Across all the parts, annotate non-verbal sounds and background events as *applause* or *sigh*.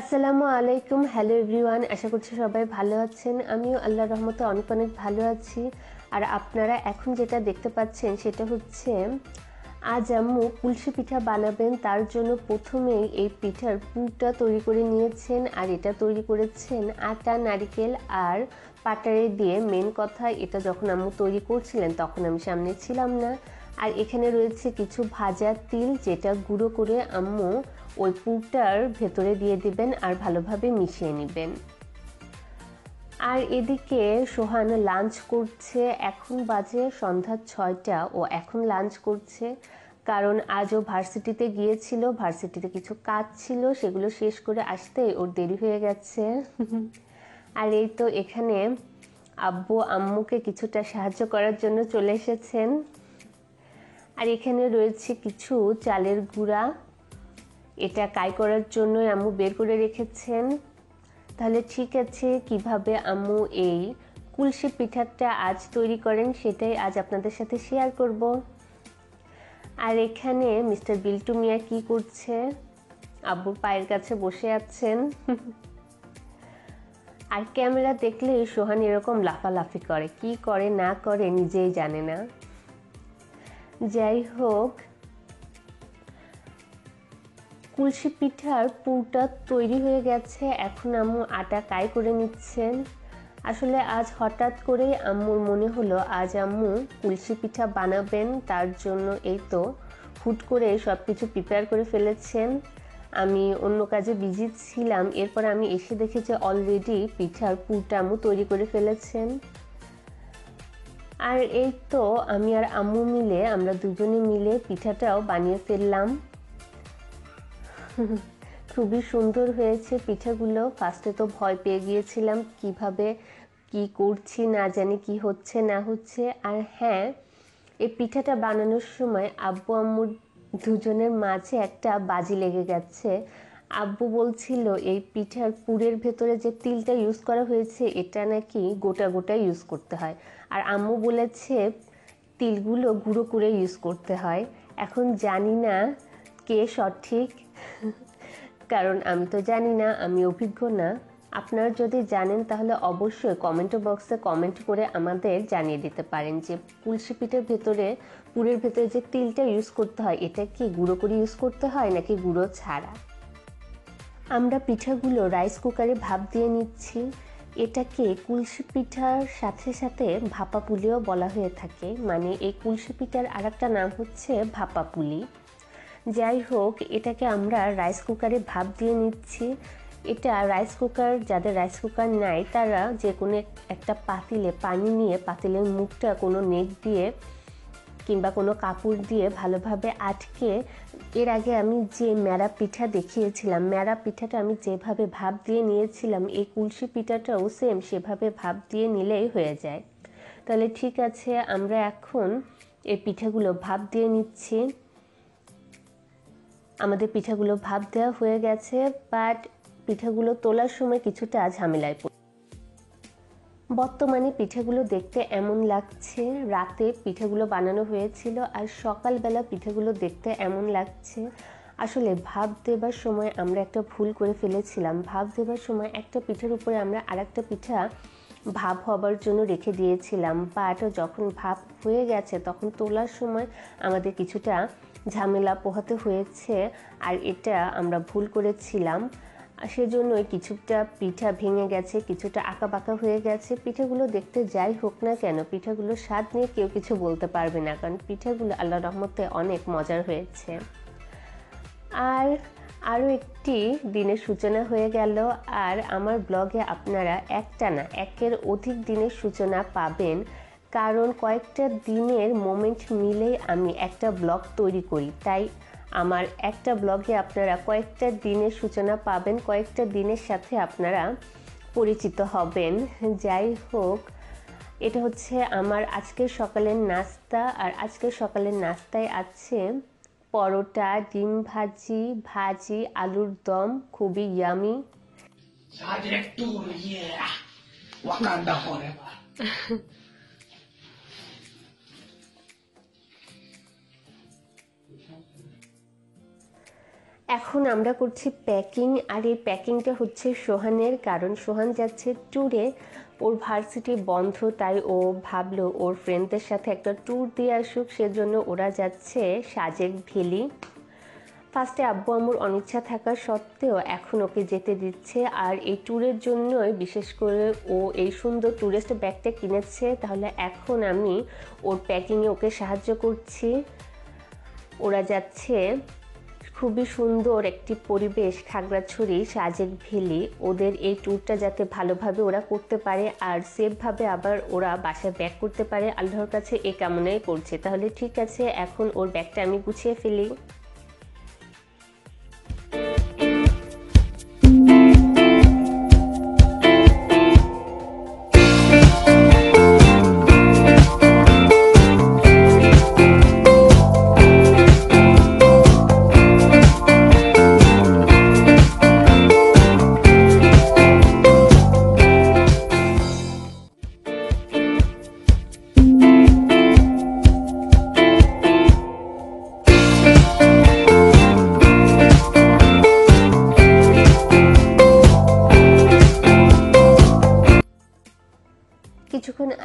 আসসালামু আলাইকুম, hello everyone, আশা করছি সবাই ভালো আছেন। আমিও আল্লাহর রহমতে অনেক অনেক ভালো আছি। আর আপনারা এখন যেটা দেখতে পাচ্ছেন সেটা হচ্ছে, আজ আম্মু কুলসি পিঠা বানাবেন, তার জন্য প্রথমেই এই পিঠার পুরটা তৈরি করে নিয়েছেন। আর এটা তৈরি করেছেন আটা, নারিকেল আর পাটারে দিয়ে। মেন কথা, এটা যখন আম্মু তৈরি করছিলেন, তখন আমি সামনে ছিলাম না। আর এখানে রয়েছে কিছু ভাজা তিল যেটা গুঁড়ো করে আম্মু ওই পুরটার ভেতরে দিয়ে দিবেন আর ভালোভাবে মিশিয়ে নেবেন। আর এদিকে সোহান লাঞ্চ করছে। এখন বাজে সন্ধ্যা ছয়টা। ও এখন লাঞ্চ করছে। কারণ আজও ভার্সিটিতে গিয়েছিল, ভার্সিটিতে কিছু কাজ ছিল, সেগুলো শেষ করে আসতে ওর দেরি হয়ে গেছে। আর এই তো এখানে আব্বু আম্মুকে কিছুটা সাহায্য করার জন্য চলে এসেছেন। আর এখানে রয়েছে কিছু চালের গুঁড়া। এটা কাই করার জন্য আম্মু বের করে রেখেছেন। তাহলে ঠিক আছে, কীভাবে আম্মু এই কুলসি পিঠাটা আজ তৈরি করেন সেটাই আজ আপনাদের সাথে শেয়ার করব। আর এখানে মিস্টার বিল্টু মিয়া কি করছে? আব্বুর পায়ের কাছে বসে আছেন। আর ক্যামেরা দেখলে সোহান এরকম লাফালাফি করে, কি করে না করে নিজেই জানে না। যাই হোক কুলসি পিঠার পুরটা তৈরি হয়ে গেছে। এখন আম্মু আটা কাই করে নিচ্ছেন। আসলে আজ হঠাৎ করে আম্মুর মনে হলো, আজ আম্মু কুলসি পিঠা বানাবেন, তার জন্য এই তো হুট করে সব কিছু প্রিপেয়ার করে ফেলেছেন। আমি অন্য কাজে বিজি ছিলাম, এরপর আমি এসে দেখি যে অলরেডি পিঠার পুরটা আম্মু তৈরি করে ফেলেছেন। আর এই তো আমি আর আম্মু মিলে, আমরা দুজনে মিলে পিঠাটাও বানিয়ে ফেললাম। খুবই সুন্দর হয়েছে পিঠাগুলো। ফার্স্টে তো ভয় পেয়ে গিয়েছিলাম, কীভাবে কি করছি না জানি কি হচ্ছে না হচ্ছে। আর হ্যাঁ এই পিঠাটা বানানোর সময় আব্বু আম্মুর দুজনের মাঝে একটা বাজি লেগে গেছে। আব্বু বলছিল, এই পিঠার পুরের ভেতরে যে তিলটা ইউজ করা হয়েছে, এটা নাকি গোটা গোটা ইউজ করতে হয়। আর আম্মু বলেছে, তিলগুলো গুঁড়ো করে ইউজ করতে হয়। এখন জানি না কে সঠিক, কারণ আমি তো জানি না, আমি অভিজ্ঞ না। আপনারা যদি জানেন, তাহলে অবশ্যই কমেন্ট বক্সে কমেন্ট করে আমাদের জানিয়ে দিতে পারেন যে পুলসি পিঠের ভেতরে, পুরের ভেতরে যে তিলটা ইউজ করতে হয়, এটা কি গুঁড়ো করে ইউজ করতে হয়, নাকি গুঁড়ো ছাড়া? আমরা পিঠাগুলো রাইস কুকারে ভাপ দিয়ে নিচ্ছি। এটাকে কুলসি পিঠার সাথে সাথে ভাপা পুলিও বলা হয়ে থাকে। মানে এই কুলসি পিঠার আর একটা নাম হচ্ছে ভাপা পুলি যাই হোক, এটাকে আমরা রাইস কুকারে ভাপ দিয়ে নিচ্ছি। এটা রাইস কুকার যাদের রাইস কুকার নাই, তারা যে কোনো একটা পাতিলে পানি নিয়ে, পাতিলের মুখটা কোনো নেট দিয়ে কিংবা কোনো কাপড় দিয়ে ভালোভাবে আটকে, এর আগে আমি যে ম্যারা পিঠা দেখিয়েছিলাম ম্যারা পিঠাটা আমি যেভাবে ভাপ দিয়ে নিয়েছিলাম, এই কুলসি পিঠাটাও সেম সেভাবে ভাপ দিয়ে নিলেই হয়ে যায়। তাহলে ঠিক আছে, আমরা এখন এই পিঠাগুলো ভাপ দিয়ে নিচ্ছি। আমাদের পিঠাগুলো ভাপ দেওয়া হয়ে গেছে বাট পিঠাগুলো তোলার সময় কিছুটা ঝামেলায় পড়ে বর্তমানে পিঠেগুলো দেখতে এমন লাগছে। রাতে পিঠেগুলো বানানো হয়েছিল আর সকালবেলা পিঠেগুলো দেখতে এমন লাগছে। আসলে ভাব দেবার সময় আমরা একটা ভুল করে ফেলেছিলাম। ভাব দেবার সময় একটা পিঠার উপরে আমরা আর একটা পিঠা ভাব হবার জন্য রেখে দিয়েছিলাম। বাট যখন ভাব হয়ে গেছে, তখন তোলার সময় আমাদের কিছুটা ঝামেলা পোহাতে হয়েছে আর এটা আমরা ভুল করেছিলাম। সেজন্যই কিছুটা পিঠা ভেঙে গেছে, কিছুটা আঁকা বাঁকা হয়ে গেছে। পিঠাগুলো দেখতে যাই হোক না কেন পিঠাগুলো স্বাদ নিয়ে কেউ কিছু বলতে পারবে না, কারণ পিঠাগুলো আল্লাহ রহমতে অনেক মজার হয়েছে। আর আরও একটি দিনের সূচনা হয়ে গেল, আর আমার ব্লগে আপনারা একটা না একের অধিক দিনের সূচনা পাবেন, কারণ কয়েকটা দিনের মোমেন্ট মিলেই আমি একটা ব্লগ তৈরি করি। তাই আমার একটা ব্লগে আপনারা কয়েকটা দিনের সূচনা পাবেন কয়েকটা দিনের সাথে আপনারা পরিচিত হবেন। যাই হোক এটা হচ্ছে আমার আজকের সকালের নাস্তা। আর আজকের সকালের নাস্তায় আছে পরোটা ডিম ভাজি ভাজি আলুর দম খুবই ইয়ামি Wakanda *laughs* এখন আমরা করছি প্যাকিং আর এই প্যাকিংটা হচ্ছে সোহানের, কারণ সোহান যাচ্ছে ট্যুরে ওর ভার্সিটি বন্ধ, তাই ও ভাবলো ওর ফ্রেন্ডদের সাথে একটা ট্যুর দিয়ে আসুক, সেজন্য ওরা যাচ্ছে সাজেক ভ্যালি ফার্স্টে আব্বু আম্মুর অনিচ্ছা থাকা সত্ত্বেও এখন ওকে যেতে দিচ্ছে, আর এই ট্যুরের জন্যই বিশেষ করে ও এই সুন্দর ট্যুরিস্ট ব্যাগটা কিনেছে, তাহলে এখন আমি ওর প্যাকিংয়ে ওকে সাহায্য করছি। ওরা যাচ্ছে খুবই সুন্দর একটি পরিবেশ খাগড়াছড়ি, সাজেক ভেলি ওদের এই ট্যুরটা যাতে ভালোভাবে ওরা করতে পারে আর সেফভাবে আবার ওরা বাসায় ব্যাক করতে পারে, আল্লাহর কাছে এ কামনাই করছে। তাহলে ঠিক আছে, এখন ওর ব্যাগটা আমি গুছিয়ে ফেলি।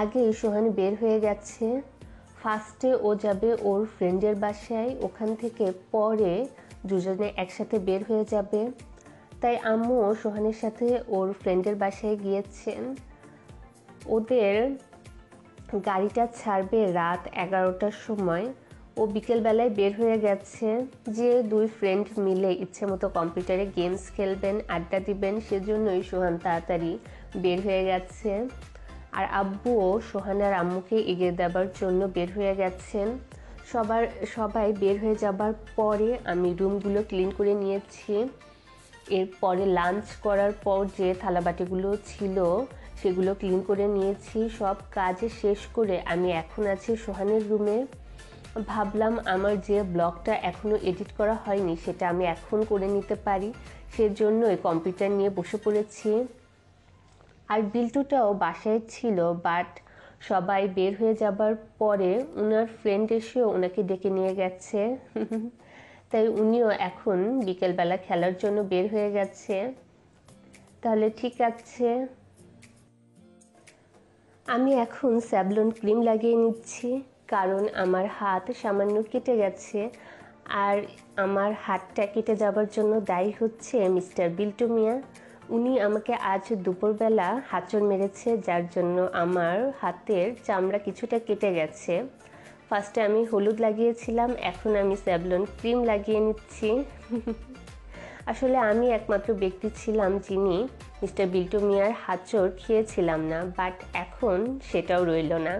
আগে সোহান বের হয়ে গেছে। ফার্স্টে ও যাবে ওর ফ্রেন্ডের বাসায়, ওখান থেকে পরে দুজনে একসাথে বের হয়ে যাবে। তাই আম্মু সোহানের সাথে ওর ফ্রেন্ডের বাসায় গিয়েছেন। ওদের গাড়িটা ছাড়বে রাত এগারোটার সময়। ও বিকেলবেলায় বের হয়ে গেছে। যে দুই ফ্রেন্ড মিলে ইচ্ছে মতো কম্পিউটারে গেমস খেলবেন, আড্ডা দিবেন, সেজন্যই সোহান তাড়াতাড়ি বের হয়ে গেছে। আর আব্বুও সোহান আর আম্মুকে এগিয়ে দেবার জন্য বের হয়ে গেছেন। সবার, সবাই বের হয়ে যাবার পরে আমি রুমগুলো ক্লিন করে নিয়েছি। এরপরে লাঞ্চ করার পর যে থালাবাটিগুলো ছিল সেগুলো ক্লিন করে নিয়েছি। সব কাজে শেষ করে আমি এখন আছি সোহানের রুমে। ভাবলাম আমার যে ব্লগটা এখনও এডিট করা হয়নি সেটা আমি এখন করে নিতে পারি। সেজন্যই কম্পিউটার নিয়ে বসে পড়েছি। আর বিল্টুটাও বাসায় ছিল বাট সবাই বের হয়ে যাবার পরে ওনার ফ্রেন্ড এসেও ওনাকে ডেকে নিয়ে গেছে। তাই উনিও এখন বিকেলবেলা খেলার জন্য বের হয়ে গেছে। তাহলে ঠিক আছে। আমি এখন স্যাবলন ক্রিম লাগিয়ে নিচ্ছি, কারণ আমার হাত সামান্য কেটে গেছে, আর আমার হাতটা কেটে যাবার জন্য দায়ী হচ্ছে মিস্টার বিল্টু মিয়া। উনি আমাকে আজ দুপুরবেলা হাঁচড় মেরেছে, যার জন্য আমার হাতের চামড়া কিছুটা কেটে গেছে। ফার্স্টে আমি হলুদ লাগিয়েছিলাম, এখন আমি স্যাবলন ক্রিম লাগিয়ে নিচ্ছি। আসলে আমি একমাত্র ব্যক্তি ছিলাম যিনি মিস্টার বিল্টু মিয়ার হাঁচড় খেয়েছিলাম না, বাট এখন সেটাও রইল না।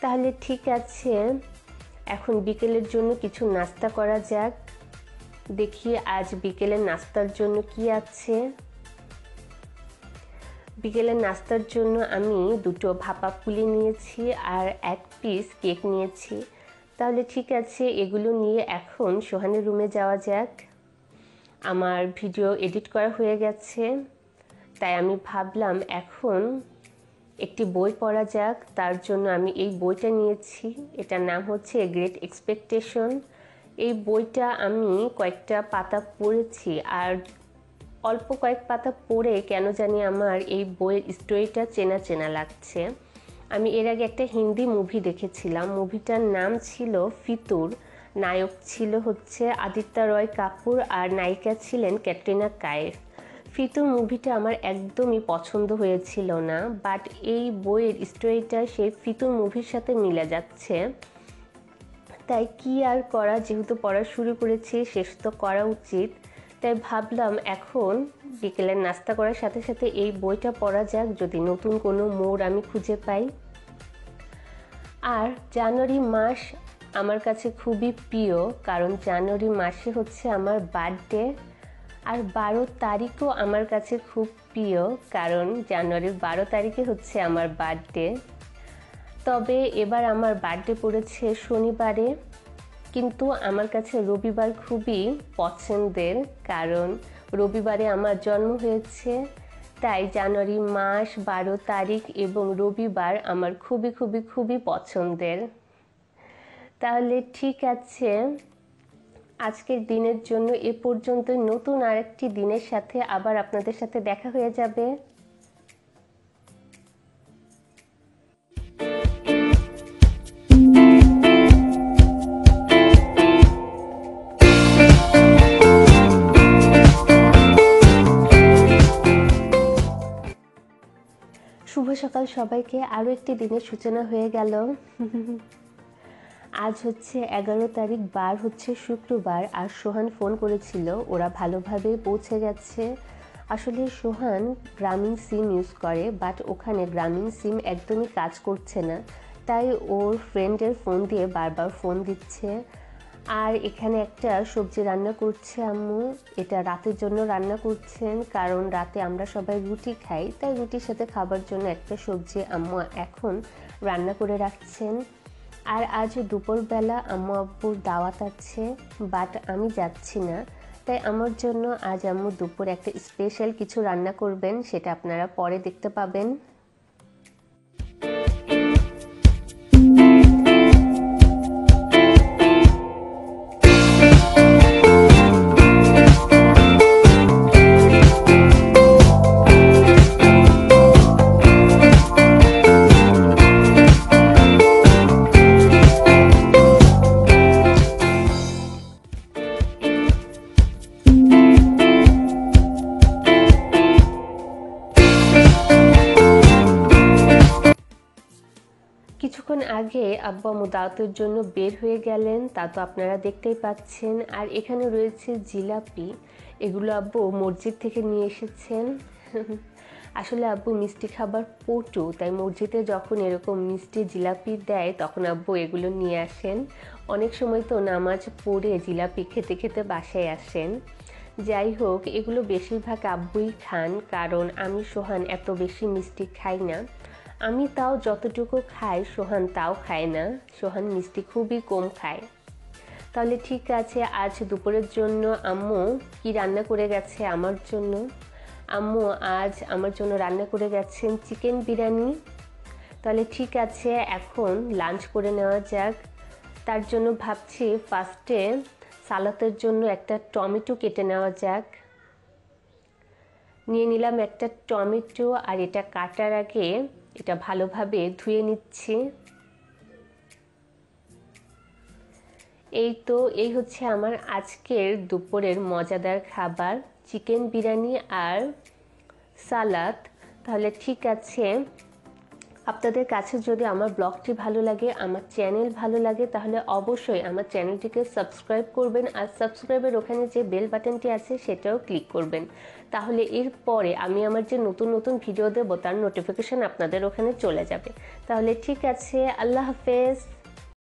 তাহলে ঠিক আছে, এখন বিকেলের জন্য কিছু নাস্তা করা যাক। দেখি আজ বিকেলের নাস্তার জন্য কি আছে? বিকেলের নাস্তার জন্য আমি দুটো ভাপা পুলি নিয়েছি আর এক পিস কেক নিয়েছি। তাহলে ঠিক আছে, এগুলো নিয়ে এখন সোহানের রুমে যাওয়া যাক। আমার ভিডিও এডিট করা হয়ে গেছে। তাই আমি ভাবলাম এখন একটি বই পড়া যাক। তার জন্য আমি এই বইটা নিয়েছি। এটার নাম হচ্ছে গ্রেট এক্সপেকটেশন এই বইটা আমি কয়েকটা পাতা পড়েছি আর অল্প কয়েক পাতা পড়ে কেন জানি আমার এই বইয়ের স্টোরিটা চেনা চেনা লাগছে। আমি এর আগে একটা হিন্দি মুভি দেখেছিলাম। মুভিটার নাম ছিল ফিতুর। নায়ক ছিল হচ্ছে আদিত্য রয় কাপুর আর নায়িকা ছিলেন ক্যাটরিনা কায়েফ ফিতুর মুভিটা আমার একদমই পছন্দ হয়েছিল না বাট এই বইয়ের স্টোরিটা সেই ফিতুর মুভির সাথে মিলে যাচ্ছে। তাই কি আর করা? যেহেতু পড়া শুরু করেছি, শেষ তো করা উচিত। তাই ভাবলাম এখন বিকেলের নাস্তা করার সাথে সাথে এই বইটা পড়া যাক, যদি নতুন কোনো মোড় আমি খুঁজে পাই। আর জানুয়ারি মাস আমার কাছে খুবই প্রিয়, কারণ জানুয়ারি মাসে হচ্ছে আমার বার্থডে। আর বারো তারিখও আমার কাছে খুব প্রিয়, কারণ জানুয়ারির বারো তারিখে হচ্ছে আমার বার্থডে। তবে এবার আমার বার্থডে পড়েছে শনিবারে, কিন্তু আমার কাছে রবিবার খুবই পছন্দের, কারণ রবিবারে আমার জন্ম হয়েছে, তাই জানুয়ারি মাস, বারো তারিখ এবং রবিবার আমার খুবই খুবই খুবই পছন্দের। তাহলে ঠিক আছে, আজকের দিনের জন্য এ পর্যন্ত নতুন আরেকটি দিনের সাথে আবার আপনাদের সাথে দেখা হয়ে যাবে। সকাল সবাইকে আরও একটি দিনের সূচনা হয়ে গেল। আজ হচ্ছে এগারো তারিখ, বার হচ্ছে শুক্রবার, আর সোহান ফোন করেছিল, ওরা ভালোভাবে পৌঁছে গেছে। আসলে সোহান গ্রামীণ সিম ইউজ করে বাট ওখানে গ্রামীণ সিম একদমই কাজ করছে না। তাই ওর ফ্রেন্ডের ফোন দিয়ে বারবার ফোন দিচ্ছে। আর এখানে একটা সবজি রান্না করছে আম্মু। এটা রাতের জন্য রান্না করছেন, কারণ রাতে আমরা সবাই রুটি খাই। তাই রুটির সাথে খাবার জন্য একটা সবজি আম্মু এখন রান্না করে রাখছেন। আর আজ দুপুরবেলা আম্মু আব্বুর দাওয়াত আছে, বাট আমি যাচ্ছি না। তাই আমার জন্য আজ আম্মু দুপুর একটা স্পেশাল কিছু রান্না করবেন, সেটা আপনারা পরে দেখতে পাবেন। আগে আব্বু আম্মু দাওয়াতের জন্য বের হয়ে গেলেন, তা তো আপনারা দেখতেই পাচ্ছেন। আর এখানে রয়েছে জিলাপি, এগুলো আব্বু মসজিদ থেকে নিয়ে এসেছেন। আসলে আব্বু মিষ্টি খাবার পটু, তাই মসজিদে যখন এরকম মিষ্টি জিলাপি দেয়, তখন আব্বু এগুলো নিয়ে আসেন। অনেক সময় তো নামাজ পড়ে জিলাপি খেতে খেতে বাসায় আসেন। যাই হোক, এগুলো বেশিরভাগ আব্বুই খান, কারণ আমি সোহান এত বেশি মিষ্টি খাই না। আমি তাও যতটুকু খাই, সোহান তাও খায় না। সোহান মিষ্টি খুবই কম খায়। তাহলে ঠিক আছে, আজ দুপুরের জন্য আম্মু কি রান্না করে গেছে আমার জন্য? আম্মু, আজ আমার জন্য রান্না করে গেছেন চিকেন বিরিয়ানি। তাহলে ঠিক আছে, এখন লাঞ্চ করে নেওয়া যাক। তার জন্য ভাবছি ফার্স্টে সালাতের জন্য একটা টমেটো কেটে নেওয়া যাক। নিয়ে নিলাম একটা টমেটো আর এটা কাটার আগে এটা ভালোভাবে ধুয়ে নিচ্ছি। এই তো, এই হচ্ছে আমার আজকের দুপুরের মজাদার খাবার, চিকেন বিরিয়ানি আর সালাদ। তাহলে ঠিক আছে আপনাদের কাছে যদি আমার ব্লগটি ভালো লাগে, আমার চ্যানেল ভালো লাগে, তাহলে অবশ্যই আমার চ্যানেলটিকে সাবস্ক্রাইব করবেন আর সাবস্ক্রাইবের ওখানে যে বেল বাটনটি আছে সেটাও ক্লিক করবেন। তাহলে এরপরে আমি আমার যে নতুন নতুন ভিডিও দেবো, তার নোটিফিকেশান আপনাদের ওখানে চলে যাবে। তাহলে ঠিক আছে, আল্লাহ হাফেজ।